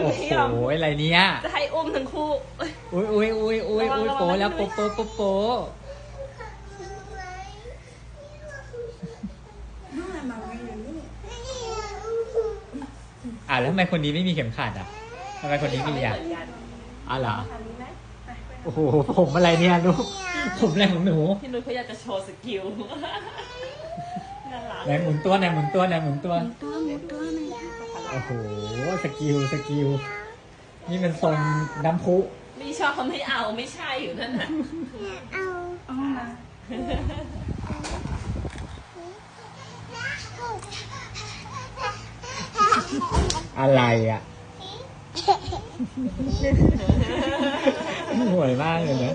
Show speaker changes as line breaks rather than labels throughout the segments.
โอ้
ไม่
โห
ยอม
อะไรเนี่ย
จะให้อุ้มทั้งคู่เอ้ย
อุ้ยอุ้ยอุ้ยอุ้ย
ระวัง
อุ้ย
ระวัง
โปแล้ว
นะ
โปโปโปโปอะแล้วทำไมคนนี้ไม่มีเข็มขัดอะทำไมคนนี้มีอะ
ไเหมือนกัน
อ๋อเหรอ
ทำนี้ไหมไปไป
โอ้โหผมอะไรเนี่ยลูกผมอะไรของหนู
พี่นุ้ยเขาอยากจะโชว์สกิลน่ารัก
ไหนหมุนตัวไหนหมุนตัวไหนหมุนตัว
ตัว
โอ้โห สกิล สกิล นี่มันทรงน้ำพุ
นี่ชอบเขาไม่เอาไม่ใช่อยู่นั่นน่ะ
เอามา
อะไรอะห่วยมากเลยนะ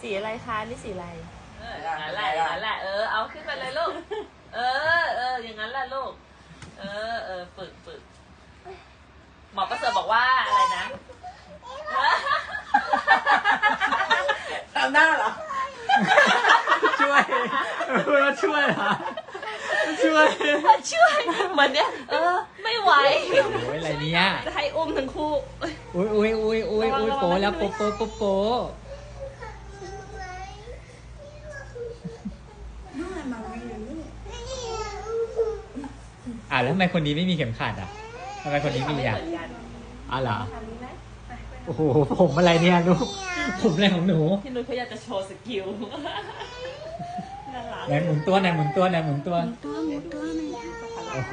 สีอะไรคะ นี่สีอะไร เอออย่างนั้นแหละอย่างนั้นแหละเออ เอาขึ้นไปเลยลูก เออเอออย่างนั้นแหละลูก เออเออฝึกฝึกหมอประเสริฐบอกว่าอะไรนะ
ตามหน้าเหรอ
ช่วยพูดว่าช่วยเหรอช่วย
ช่วยเหมือนเนี้ยเออ ไม่ไหว
โอ้ยอะไรเนี่ย
จะให้อุ้มทั้งคู่เอ้ย
อุ้ยอุ้ยอุ้ยอุ้ยอุ้ย
ระวัง
โป
ระวัง
แล้ว
นะ
โปโปโปโป อะแล้วทำไมคนนี้ไม่มีเข็มขัดอะทำไมคนนี้มีอะ
ไเหมือนกัน
อ๋อเหรอ
ทำนี้ไหมไปไป
โอ้โหผมอะไรเนี่ยลูกผมอะไรของหนู
พี่นุ้ยเขาอยากจะโชว์สกิลน่ารัก
ไหนหมุนตัวไหนหมุนตัวไหนหมุนตัว
ตัวหมุนตัวหน่อยค่ะ
โอ้โห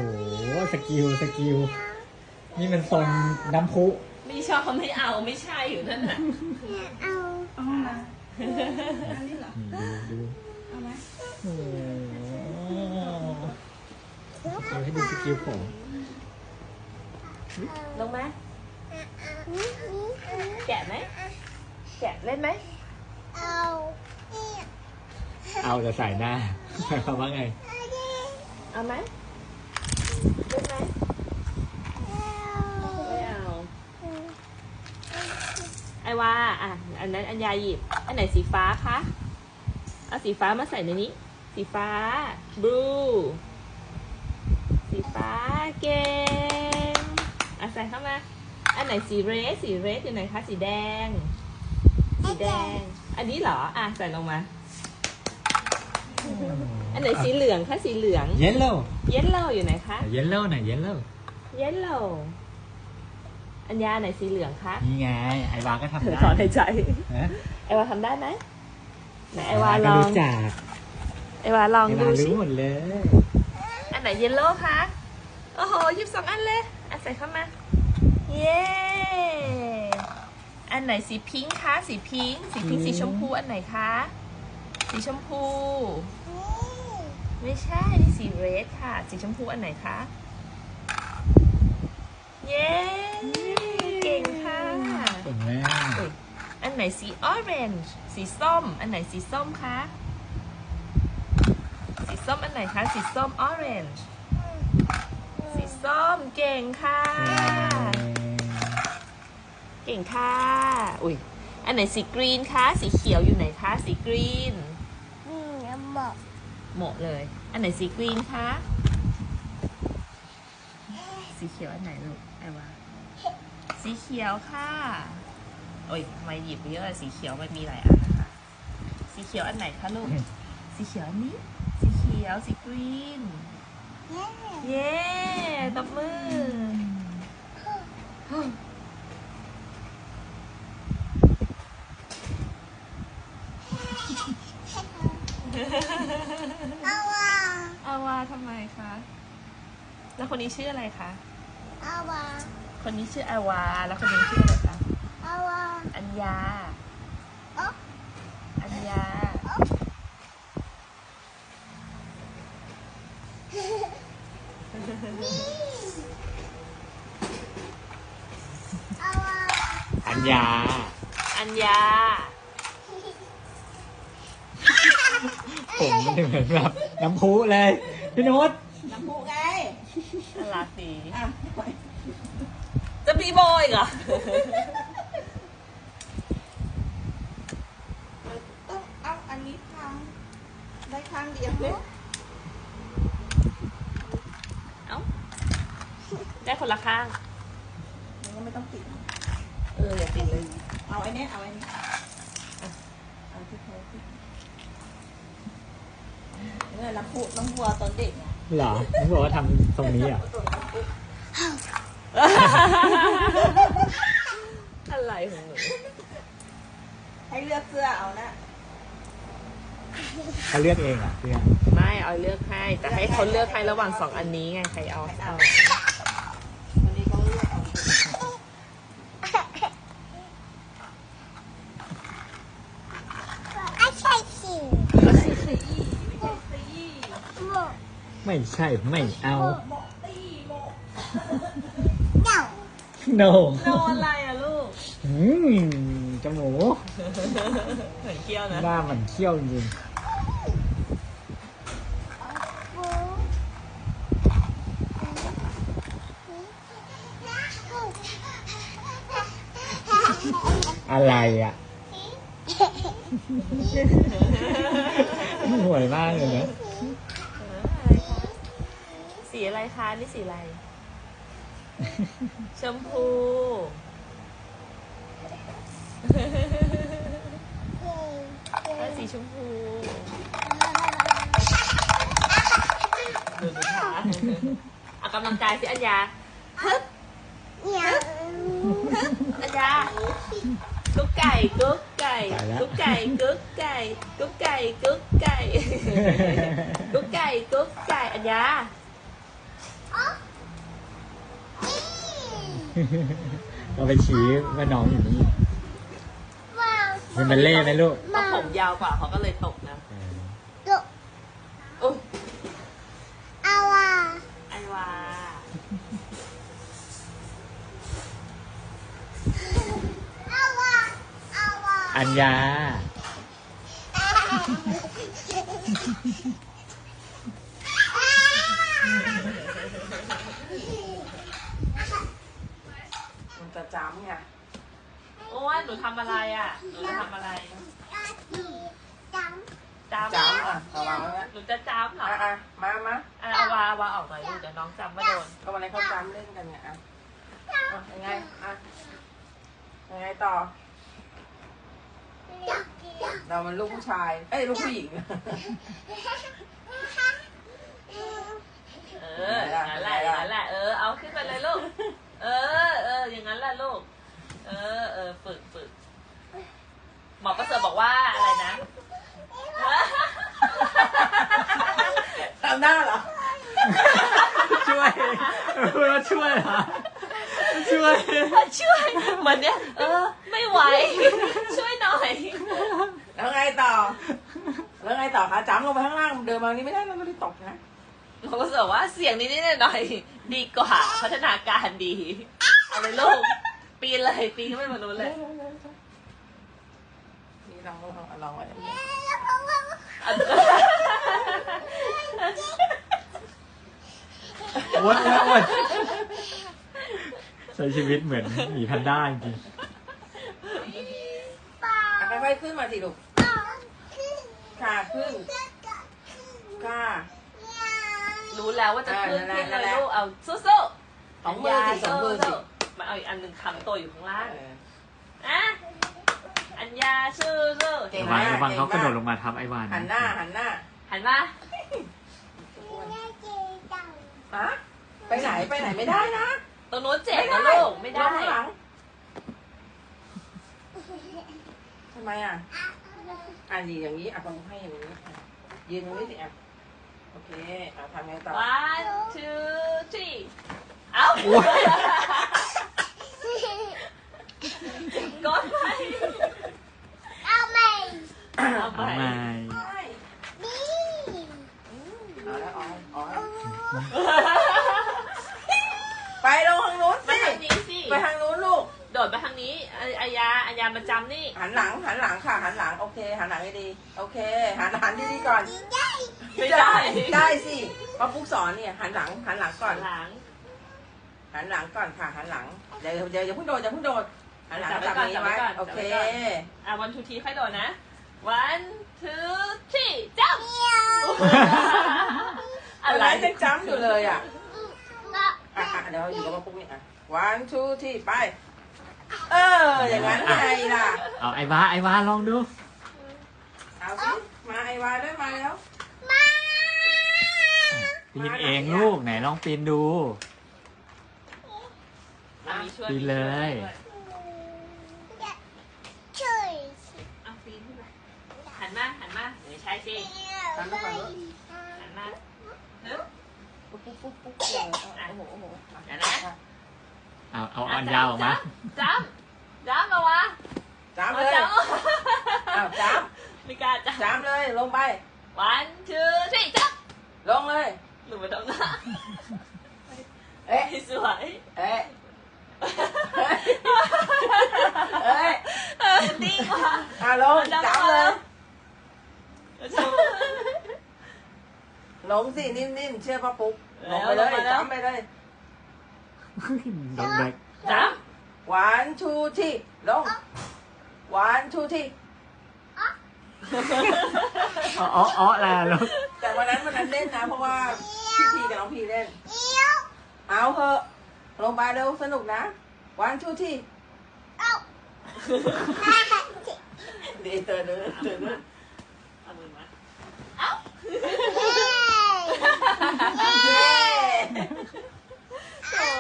สกิลสกิลนี่มันทรงน้ำพุ
นี่ชอบเขาไม่เอาไม่ใช่อยู่นั่นน่ะ
เอามาอันนี้เหรอ
นี่ดูดู
เอาไหม
โอ้โห เอาให้ดูสกิลผม
ลงไหมแกะไหมแกะเล่นไหม
เอาแต่ใส่หน้าหมายความว่าไง
เอาไหมเล่นไหมไม่เอาไอวาอะอันนั้นอันยาหยิบอันไหนสีฟ้าคะเอาสีฟ้ามาใส่ในนี้ สีฟ้าบลู สีฟ้าเก่งอะใส่เข้ามา อันไหนสีเรสสีเรสอยู่ไหนคะ สีแดง สีแดง อันนี้เหรอ อะใส่ลงมา อันไหนสีเหลืองคะ สีเหลือง
เยลโล่
เยลโล่อยู่ไหนคะ
เยลโล่หน่อยเยลโล่
เยลโล่อัญญาไหนสีเหลืองคะ
นี่ไง ไอวาก็ทำ
เธอ
ได้
ถอนหายใจ
ฮะ
ไอวาทำได้ไหมไหนไอวา
ก็
ลอง
รู้จัก
ไอวาลอง
ไอ
ดู
วา
สิ
รู้หมดเลย
อัน ไหนเยลโล่คะโอ้โหหยิบสองอันเลยอะใส่เข้ามาเย้อันไหนสีพิงค์คะสีพิงค์สีพิงค์สีชมพูอันไหนคะสีชมพู ไม่ใช่นี่สีเรดค่ะ สีชมพูอันไหนคะเย้เก่งค่ะ
เก่งมาก
อุ๊ยอันไหนสีออเรนจ์สีส้ม อันไหนสีส้มคะ สีส้มอันไหนคะ สีส้มออเรนจ์สีส้มเก่งค่ะ เก่งค่ะ อุ้ยอันไหนสีกรีนคะ สีเขียวอยู่ไหนคะ สีกรีนหมดเลย อันไหนสีกรีนคะ สีเขียวอันไหนลูกไอวาสีเขียวค่ะ โอ้ยทำไมหยิบเยอะอะ สีเขียวมันมีหลายอันนะคะ สีเขียวอันไหนคะลูก สีเขียวอันนี้สีเขียวสีกรีน เย้ตบมืออาวาทำไมคะ แล้วคนนี้ชื่ออะไรคะคนนี้ชื่ออาวา แล้วคนนี้ชื่ออะไรคะอัญญา อัญญา
อั ญญา
อัญญา
ผมมันเหมือนแบบน้ำพุเลย พี่นุช
น้ำพุไง
น่ารักดี
อะ
จะมีโบอีกเหรอ
ต้องเอาอันนี้ทำได้ครั้งเดียวเลย
เอ้า ได้คนคนละข้าง
มันก็ไม่ต้องติด
เอออย่าติดเลย
เอาไอ้เนี้ยเอาไอ้เนี้ยอะเอาที่เขาติดเนี่ยน้ำพุน้ำวัวตอนเด็กไง
เหรอผมบอกว่าทำตรงนี้อะ
อะไรของหนู
ให้เลือกเสื้อเอานะ
เขาเลือกเองอะเพื่อน
ไม่เอาเลือกให้ แต่ให้เขาเลือกให้ระหว่างสองอันนี้ไงใครเอาเอา
วันนี้เขาเลือกเอา
ไม่ใช่ไม่เอา
โมตีโม
no
โดนอะไรอะลูก
อืมจมูก
เหมือนเกี้ยวนะ
หน้ามันเขี้ยวจริงอะไรอะ ห่วยมากเลยนะ
สีอะไรคะนี่สีอะไร ชมพูก็สีชมพูดูดูท่าเอากำลังกายสิอัญญาอัญญากุ๊กไก่กุ๊กไก่
ไปแล้ว
กุ๊กไก่กุ๊กไก่กุ๊กไก่กุ๊กไก่กุ๊กไก่กุ๊กไก่อัญญา
เราไปชี้ว่าน้องอยู่นี่เป็นบัลเล่ต์ไหมลูก
เพราะผมยาวกว่าเขาก็เลยตกนะอุ้ยไอวา
อัญญา
มันจะจ้ำไง
โอ้ยหนูทำอะไรอะ หนูจะทำอะไรจำ
จ้ำอะระวังไว้นะ
หนูจะจำเหรอ
อะอะมามา
อะเอาวาเอาวาออกหน่อยลูกเดี๋ยวน้องจำว่าโดน
ก็วันนี้เขาจ้ำเล่นกันเนี่ยอะอะยังไงอะยังไงต่อ เรามันลูกผู้ชาย เอ้ยลูกผู้หญิง
เอออย่างนั้นแหละอย่างนั้นแหละเออเอาขึ้นไปเลยลูก เออเอออย่างนั้นแหละลูก เออเออฝึกฝึกหมอประเสริฐบอกว่าอะไรนะ
ทำหน้าเหรอ
ช่วยพูดว่าช่วยเหรอช่วย
ช่วยเหมือนเนี้ยเออ ไม่ไหว ช่วยหน่อย
แล้วไงต่อ แล้วไงต่อคะจ้ำลงไปข้างล่าง เดินมานี้ไม่ได้เราไม่ได้ตกนะ
เขาก็บอกว่าเสียงนิดๆหน่อยๆ ดีกว่าพัฒนาการดี เอาเลยลูก ปีนเลยปีนขึ้นไปบนนู้นเลย
นี่ลองลองลองไว้
อ้วนอ้วนอ้วนใช้ชีวิตเหมือนหมีแพนด้าจริง
อะค่อยๆขึ้นมาสิลูกค่ะขึ้นค่ะ
รู้แล้วว่าจะขึ้น
อ่านั่
ขึ้
น
น
แหละ
เลยลูกเอาสู้ๆ
สองมือสิสองมือสิ
มาเอาอีกอันหนึ่งคำตัวอยู่ข้างล่าง
เออ
อะอัญญาสู้สู้
เก่ง
ระวัง
มาก
ระวังเขาก
เก่
ระ
ง
โด
มาก
ดลงมาทับไอวาน
หันหน้าหันหน้า
หันมา
ฮะไปไหนไปไหนไม่ได้นะ
ตรงนู้นเจ็บนะลูกไม่ได้
ลงข้างหลังทำไมอะอะยืนอย่างนี้อะต้องให้อย่างนี้อะยืนตรงนี้สิอะโอ เคอะทำไงต่อ
one two three เอ้า
โอ้ย
กดไปเอา
เอา
ไป
ใหม่
เอาแล้วอ๋ออ๋อไปลงทางนู้น
มา
สิ
ทางนี้สิ
ไปทางนู้นลูก
โดดมาทางนี้อาอายาอายามาจำนี่
หันหลังหันหลังค่ะ หันหลัง โอเค หันหลังให้ดี โอเค หันหันดีๆก่อน
ไม่ได้
ได้สิเพราะปุ๊กสอนเนี่ยหันหลังหันหลังก่อน
หลัง
หันหลังก่อนค่ะหันหลัง เดี๋ยวเดี๋ยวอย่าเพิ่งโดดอย่าเพิ่งโดดหันหลัง
จั
จั
บบไว้ก่อน
นี้
จับไว้
ไว้
ก่อน
โอเค
จับไว้ก่อนอะวันทูทีค่อยโดดนะ one two three จำ
อะไรยังจ้ำอยู่เลยอะ
อ
อะอะเดี๋ยวอยู่กับป้าปุ๊กนี่อะ one two three ไป เออ อย่างนั้นไงล่ะ
เอาไอ้วาไอ้วาลองดู
เอาสิมาไอวาด้วยมาแล้ว
ปีนเองลูกไหนลองปีนดู
มามีช่วย
ปีนเลย
เอาปีนขึ้นมาหันมาหันมาเดี๋ยวใช้สิ
ทำด้วยกันด้วย
หันมาเร็ว
ปุ๊บปุ๊บปุ๊บปุ๊บเออโอ้โหโอ้โห
เดี๋ยวนะ
เอาเอาอ่อนยาวออกมา
จ้ำจ้ำมาวะ
จ้าม
เอา
เลย
จ้
อ้าวจ้ามำ
ไม่กล้าจ้
จ้ามเลยลงไปำ
one two three จ้
ลงเลยำ
หนูมาทำหน้า
เอ๊ะ
สวย
เอ๊ะเอ๊ะ
เออดีกว่า
อะลงจ้ามเลย ลงสินิ่มๆเชื่อป้าปุ๊กลงไปเลยจ้ามไปเลย
ดอกเด็ก
จ้
one two three ลง one two three
อ๋ออ๋ออ๋อแล้ วั
นนั้นวันนั้นเล่นนะ เพราะว่าพี่พีกับน้องพีเล่น เอาเถอะลงไปเร็วสนุกนะ one two three ดีเตือนเลยเตือนเลยำ
เอามือมา
เย้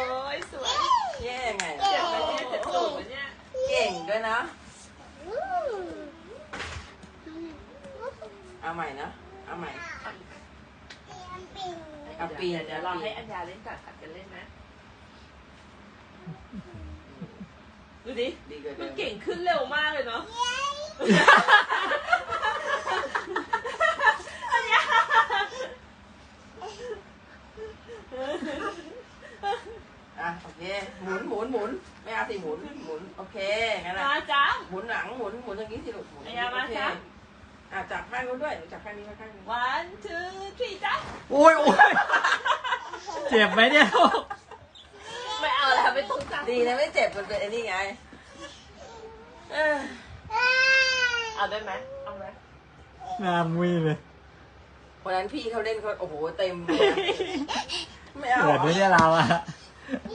โอ้ยสวย
เย้ไง
เจ็บไหมเนี่ยเจ็บตูดไหมเนี่ย
เก่งด้วยนะเอาใหม่นะ เอาใหม่ ปีน
เดี๋ยวรอให้อัญญาเล่นก่อนผัดกันเล่นนะดูดิ
ดีกว่า
มั
เดิ
น
ม
เก่งขึ้นเร็วมากเลยเนาะอัญญา
อะโอเคหมุนหมุนหมุนไม่เอาสิหมุนหมุนโอเคงั้นนะ
มาจ้า
หมุนหลังหมุนหมุนอย่างนี้สิลูกหมุน
ไอ้ยามา
โอเค
ครับ
อะจับข้างนู้นด้วยจับข้างนี้ข้างนี้
one two three จ้า
โอ้ยโอ้ยเจ็บไหมเนี่ยลูก
ไม่เอาแล้วไม่ต้องจ้า
ดีนะไม่เจ็บมันเป็นไอ้นี่ไงเออ
เอาได้ไหมเอาไหม
หน้ามุ้ยเลย
วันนั้นพี่เขาเล่นเขาโอ้โหเต็มเลยนะไม่เอา
เกิดด้วยเนี่ยเราอะ
เ